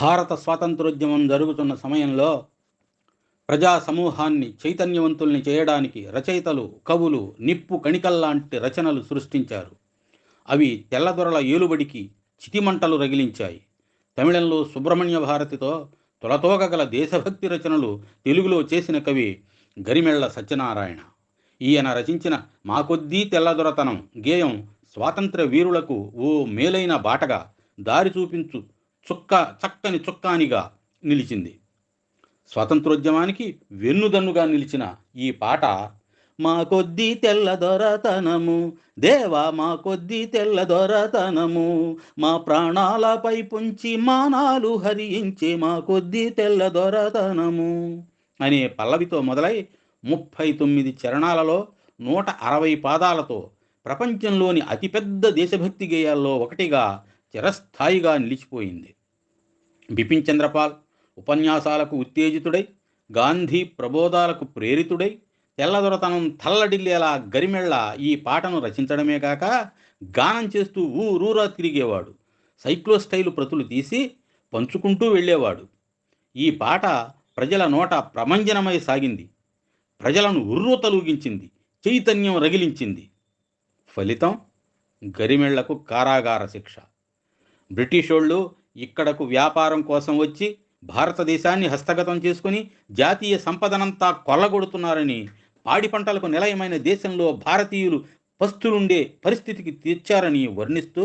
భారత స్వాతంత్రోద్యమం జరుగుతున్న సమయంలో ప్రజా సమూహాన్ని చైతన్యవంతుల్ని చేయడానికి రచయితలు కవులు నిప్పు కణికల్లాంటి రచనలు సృష్టించారు. అవి తెల్లదొరల ఏలుబడికి చితిమంటలు రగిలించాయి. తమిళంలో సుబ్రహ్మణ్య భారతితో తొలతోక గల దేశభక్తి రచనలు తెలుగులో చేసిన కవి గరిమెళ్ళ సత్యనారాయణ. ఈయన రచించిన మా కొద్దీ తెల్లదొరతనం గేయం స్వాతంత్ర వీరులకు ఓ మేలైన బాటగా దారి చూపించు చుక్క చక్కని చుక్కానిగా నిలిచింది. స్వాతంత్రోద్యమానికి వెన్నుదన్నుగా నిలిచిన ఈ పాట మా కొద్దీ తెల్లదొరతనము దేవా మా కొద్దీ తెల్లదొరతనము మా ప్రాణాలపై పుంచి మానాలు హరించే మా కొద్దీ తెల్లదొరతనము అనే పల్లవితో మొదలై ముప్పై తొమ్మిది చరణాలలో నూట అరవై పాదాలతో ప్రపంచంలోని అతిపెద్ద దేశభక్తి గేయాల్లో ఒకటిగా చిరస్థాయిగా నిలిచిపోయింది. బిపిన్ చంద్రపాల్ ఉపన్యాసాలకు ఉత్తేజితుడై గాంధీ ప్రబోధాలకు ప్రేరితుడై తెల్లదొరతనం తల్లడిల్లేలా గరిమెళ్ళ ఈ పాటను రచించడమే కాక గానం చేస్తూ ఊరూరా తిరిగేవాడు. సైక్లో స్టైలు ప్రతులు తీసి పంచుకుంటూ వెళ్ళేవాడు. ఈ పాట ప్రజల నోట ప్రమంజనమై సాగింది. ప్రజలను ఉర్రు తలూగించింది చైతన్యం రగిలించింది. ఫలితం గరిమెళ్ళకు కారాగార శిక్ష. బ్రిటిషోళ్ళు ఇక్కడకు వ్యాపారం కోసం వచ్చి భారతదేశాన్ని హస్తగతం చేసుకుని జాతీయ సంపదనంతా కొల్లగొడుతున్నారని పాడి పంటలకు నిలయమైన దేశంలో భారతీయులు పస్తులుండే పరిస్థితికి తెచ్చారని వర్ణిస్తూ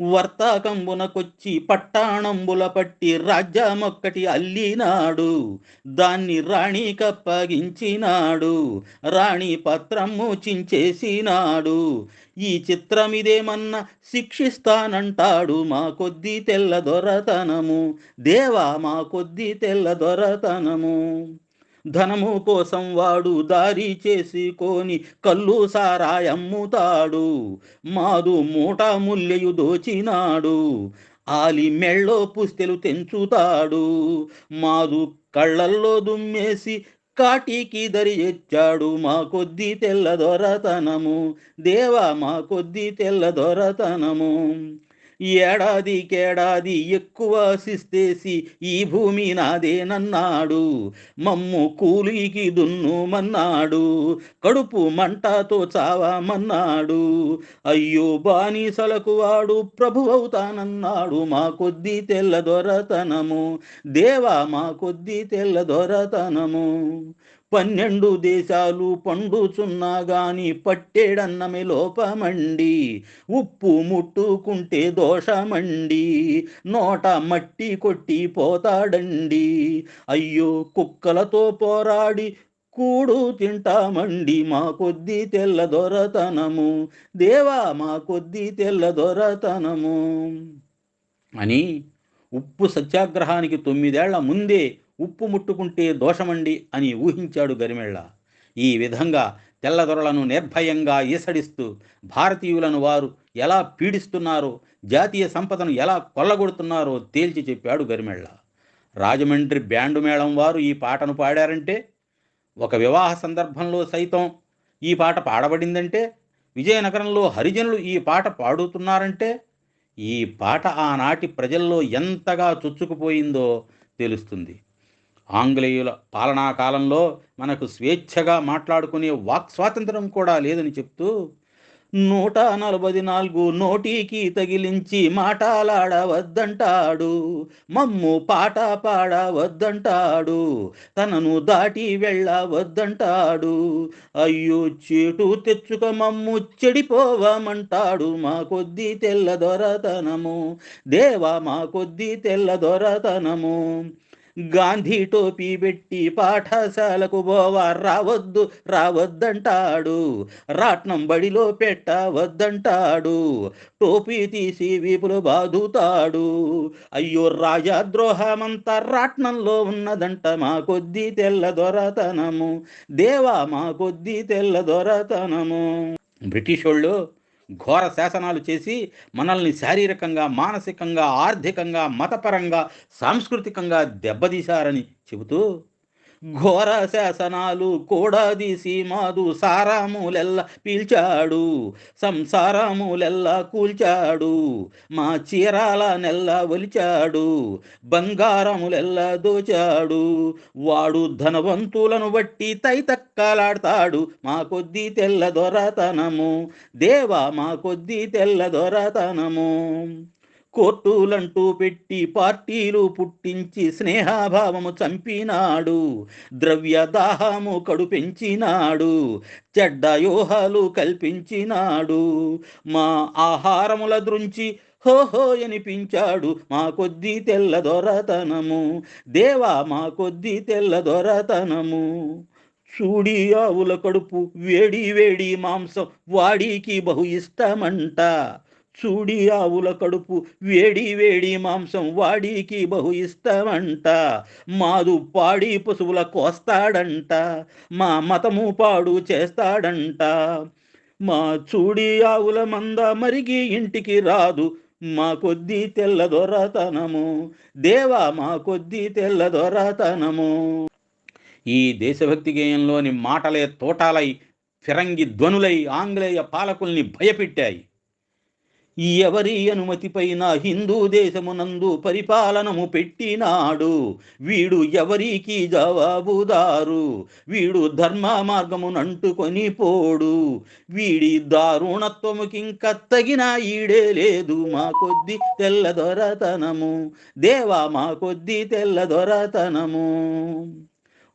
వర్తాకంబునకొచ్చి పట్టాణంబుల పట్టి రాజ్యమొక్కటి అల్లినాడు. దాన్ని రాణి కప్పగించినాడు. రాణి పత్రము చించేసినాడు. ఈ చిత్రమిదేమన్నా శిక్షిస్తానంటాడు మా కొద్ది తెల్ల దొరతనము దేవా మా కొద్ది తెల్ల దొరతనము ధనము కోసం వాడు దారి చేసుకొని కళ్ళు సారాయమ్ముతాడు మాదు మూట ముల్లెయు దోచినాడు. ఆలి మెళ్ళో పుస్తెలు తెంచుతాడు. మాదు కళ్ళల్లో దుమ్మేసి కాటికి దరి ఎచ్చాడు. మా కొద్ది తెల్ల దొరతనము. దేవా మా కొద్ది తెల్ల దొరతనము. ఏడాదికేడాది ఎక్కువ శిస్తేసి ఈ భూమి నాదేనన్నాడు మమ్ము కూలీకి దున్నుమన్నాడు కడుపు మంటతో చావామన్నాడు అయ్యో బానిసలకు వాడు ప్రభువవుతానన్నాడు. మా కొద్ది తెల్ల దొరతనము. దేవా మా కొద్ది తెల్ల దొరతనము. పన్నెండు దేశాలు పండుచున్నా గాని పట్టేడన్నమే లోపమండి. ఉప్పు ముట్టుకుంటే దోషమండి. నోట మట్టి కొట్టి పోతాడండి. అయ్యో కుక్కలతో పోరాడి కూడు తింటామండి. మా కొద్ది తెల్ల దొరతనము. దేవా మా కొద్ది తెల్ల దొరతనము. అని ఉప్పు సత్యాగ్రహానికి తొమ్మిదేళ్ళ ముందే ఉప్పు ముట్టుకుంటే దోషమండి అని ఊహించాడు గరిమెళ్ళ. ఈ విధంగా తెల్లదొరలను నిర్భయంగా ఈసడిస్తూ భారతీయులను వారు ఎలా పీడిస్తున్నారో జాతీయ సంపదను ఎలా కొల్లగొడుతున్నారో తేల్చి చెప్పాడు గరిమెళ్ళ. రాజమండ్రి బ్యాండు మేళం వారు ఈ పాటను పాడారంటే ఒక వివాహ సందర్భంలో సైతం ఈ పాట పాడబడిందంటే విజయనగరంలో హరిజనులు ఈ పాట పాడుతున్నారంటే ఈ పాట ఆనాటి ప్రజల్లో ఎంతగా చొచ్చుకుపోయిందో తెలుస్తుంది. ఆంగ్లేయుల పాలనా కాలంలో మనకు స్వేచ్ఛగా మాట్లాడుకునే వాక్ స్వాతంత్రం కూడా లేదని చెప్తూ నూట నలభై నాలుగు నోటికి తగిలించి మాటలాడవద్దంటాడు మమ్ము పాట పాడవద్దంటాడు తనను దాటి వెళ్ళవద్దంటాడు అయ్యో చేటు తెచ్చుక మమ్ము చెడిపోవమంటాడు మా కొద్ది తెల్ల దొరతనము దేవా మా కొద్ది తెల్ల దొరతనము. గాంధీ టోపీ పెట్టి పాఠశాలకు పోవా రావద్దు రావద్దంటాడు. రాట్నం బడిలో పెట్టవద్దంటాడు టోపీ తీసి వీపులు బాదుతాడు. అయ్యో రాజద్రోహమంతా రాట్నంలో ఉన్నదంట మా కొద్ది తెల్ల దొరతనము. దేవా మా కొద్ది తెల్ల దొరతనము. బ్రిటిష్ వాళ్ళు ఘోర శాసనాలు చేసి మనల్ని శారీరకంగా మానసికంగా ఆర్థికంగా మతపరంగా సాంస్కృతికంగా దెబ్బతీశారని చెబుతూ ఘోర శాసనాలు కూడా సీమాదు సారాములెల్ల పీల్చాడు సంసారములెల్ల కూల్చాడు మా చీరాల నెల్ల ఒలిచాడు బంగారములెల్ల దోచాడు. వాడు ధనవంతులను బట్టి తైతక్కలాడతాడు మా కొద్ది తెల్ల దొరతనము దేవా మా కొద్ది తెల్ల దొరతనము. కోర్టులంటూ పెట్టి పార్టీలు పుట్టించి స్నేహభావము చంపినాడు ద్రవ్య దాహము కడు పెంచినాడు చెడ్డ యోహాలు కల్పించినాడు. మా ఆహారముల దృంచి హోహో అనిపించాడు మా కొద్ది తెల్ల దొరతనము. దేవా మా కొద్ది తెల్ల దొరతనము. చూడి ఆవుల కడుపు వేడి వేడి మాంసం వాడికి బహు ఇష్టమంట. చూడి ఆవుల కడుపు వేడి వేడి మాంసం వాడికి బహు ఇష్టమంట. మాదు పాడి పశువుల కోస్తాడంట. మా మతము పాడు చేస్తాడంట. మా చూడి ఆవుల మంద మరిగి ఇంటికి రాదు. మా కొద్ది తెల్ల దొరతనము. దేవా మా కొద్ది తెల్ల దొరతనము. ఈ దేశభక్తి గేయంలోని మాటలే తోటాలై ఫిరంగి ధ్వనులై ఆంగ్లేయ పాలకుల్ని భయపెట్టాయి. ఎవరి అనుమతిపైన హిందూ దేశమునందు పరిపాలనము పెట్టినాడు? వీడు ఎవరికి జవాబుదారు వీడు ధర్మ మార్గమునంటుకొని పోడు. వీడి దారుణత్వముకింక తగిన ఈడే లేదు. మా కొద్ది తెల్లదొరతనము దేవా మా కొద్ది తెల్లదొరతనము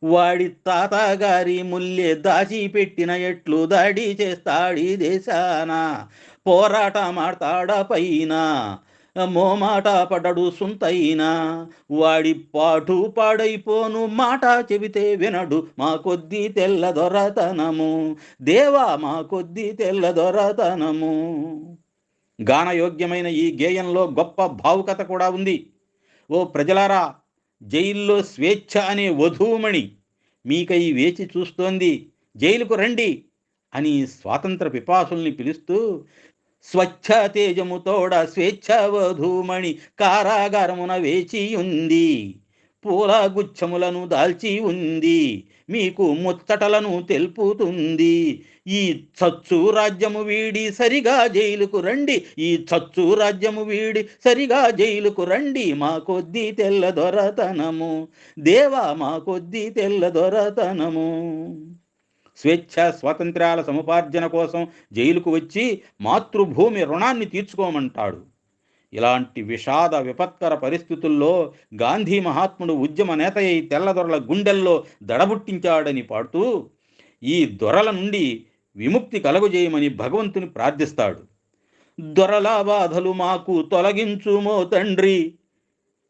వాడి తాతగారి ముల్లె దాచిపెట్టిన ఎట్లు దాడి చేస్తాడి దేశానా? పోరాటమాడతాడ పైన? మోమాట పడడు సుంతైనా. వాడి పాటు పాడైపోను మాట చెబితే వినడు మా కొద్ది తెల్ల దొరతనము. దేవా మా కొద్ది తెల్ల దొరతనము. గానయోగ్యమైన ఈ గేయంలో గొప్ప భావుకత కూడా ఉంది. ఓ ప్రజలారా జైల్లో స్వేచ్ఛ అనే వధూమణి మీకై వేచి చూస్తోంది. జైలుకు రండి అని స్వాతంత్ర పిపాసుల్ని పిలుస్తూ స్వచ్ఛ తేజముతోడ స్వేచ్ఛ వధూమణి కారాగారమున వేచి ఉంది పూల గుచ్చములను దాల్చి ఉంది మీకు ముచ్చటలను తెలుపుతుంది. ఈ చచ్చు రాజ్యము వీడి సరిగా జైలుకు రండి. ఈ చచ్చు రాజ్యము వీడి సరిగా జైలుకు రండి. మా కొద్ది తెల్ల దొరతనము దేవా మా కొద్ది తెల్ల దొరతనము స్వేచ్ఛ స్వాతంత్ర్యాల సముపార్జన కోసం జైలుకు వచ్చి మాతృభూమి రుణాన్ని తీర్చుకోమంటాడు. ఇలాంటి విషాద విపత్కర పరిస్థితుల్లో గాంధీ మహాత్ముడు ఉద్యమ నేత అయి తెల్లదొరల గుండెల్లో దడబుట్టించాడని పాడుతూ ఈ దొరల నుండి విముక్తి కలుగజేయమని భగవంతుని ప్రార్థిస్తాడు. దొరల బాధలు మాకు తొలగించుమో తండ్రి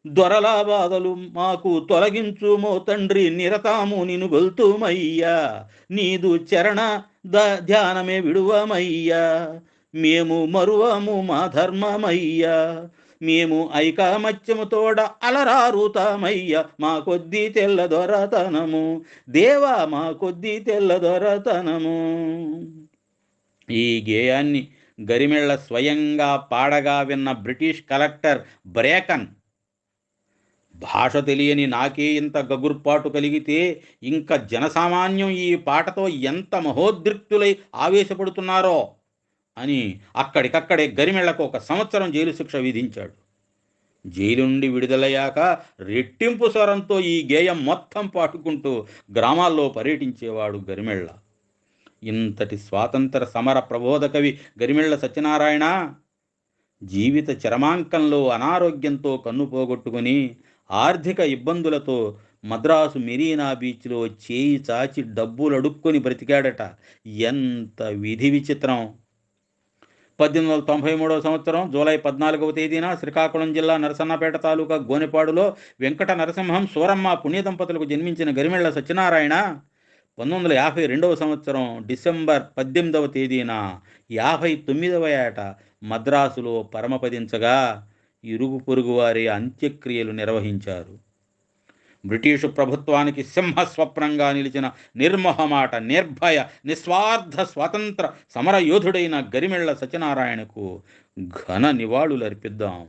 దొరలా బాధలు మాకు తొలగించుమో తండ్రి నిరతాము నిను గొల్తుమయ్యా నీదు చరణ ద ధ్యానమే విడువమయ్యా. మేము మరువము మా ధర్మమయ్యా. మేము ఐకామత్యముతోడ అలరారుతామయ్య. మా కొద్దీ తెల్ల దొరతనము. దేవా మా కొద్దీ తెల్ల దొరతనము. ఈ గేయాన్ని గరిమెళ్ళ స్వయంగా పాడగా విన్న బ్రిటిష్ కలెక్టర్ బ్రేకన్ భాష తెలియని నాకే ఇంత గగుర్పాటు కలిగితే ఇంకా జనసామాన్యం ఈ పాటతో ఎంత మహోద్రిక్తులై ఆవేశపడుతున్నారో అని అక్కడికక్కడే గరిమెళ్ళకు ఒక సంవత్సరం జైలు శిక్ష విధించాడు. జైలు నుండి విడుదలయ్యాక రెట్టింపు స్వరంతో ఈ గేయం మొత్తం పాటుకుంటూ గ్రామాల్లో పర్యటించేవాడు గరిమెళ్ళ. ఇంతటి స్వాతంత్ర సమర ప్రబోధ కవి గరిమెళ్ళ సత్యనారాయణ జీవిత చరమాంకంలో అనారోగ్యంతో కన్ను పోగొట్టుకుని ఆర్థిక ఇబ్బందులతో మద్రాసు మెరీనా బీచ్లో చేయి చాచి డబ్బులు అడుక్కొని బ్రతికాడట. ఎంత విధి విచిత్రం. పద్దెనిమిది వందల తొంభై మూడవ సంవత్సరం జూలై పద్నాలుగవ తేదీన శ్రీకాకుళం జిల్లా నరసన్నపేట తాలూకా గోనెపాడులో వెంకట నరసింహం సూరమ్మ పుణ్య దంపతులకు జన్మించిన గరిమెళ్ళ సత్యనారాయణ పంతొమ్మిది వందల యాభై రెండవ సంవత్సరం డిసెంబర్ పద్దెనిమిదవ తేదీన యాభై తొమ్మిదవ ఏట మద్రాసులో పరమపదించగా. ఇరుగు పొరుగు వారి అంత్యక్రియలు నిర్వహించారు. బ్రిటిషు ప్రభుత్వానికి సింహస్వప్నంగా నిలిచిన నిర్మోహమాట నిర్భయ నిస్వార్థ స్వాతంత్ర సమరయోధుడైన గరిమెళ్ళ సత్యనారాయణకు ఘన నివాళులర్పిద్దాం.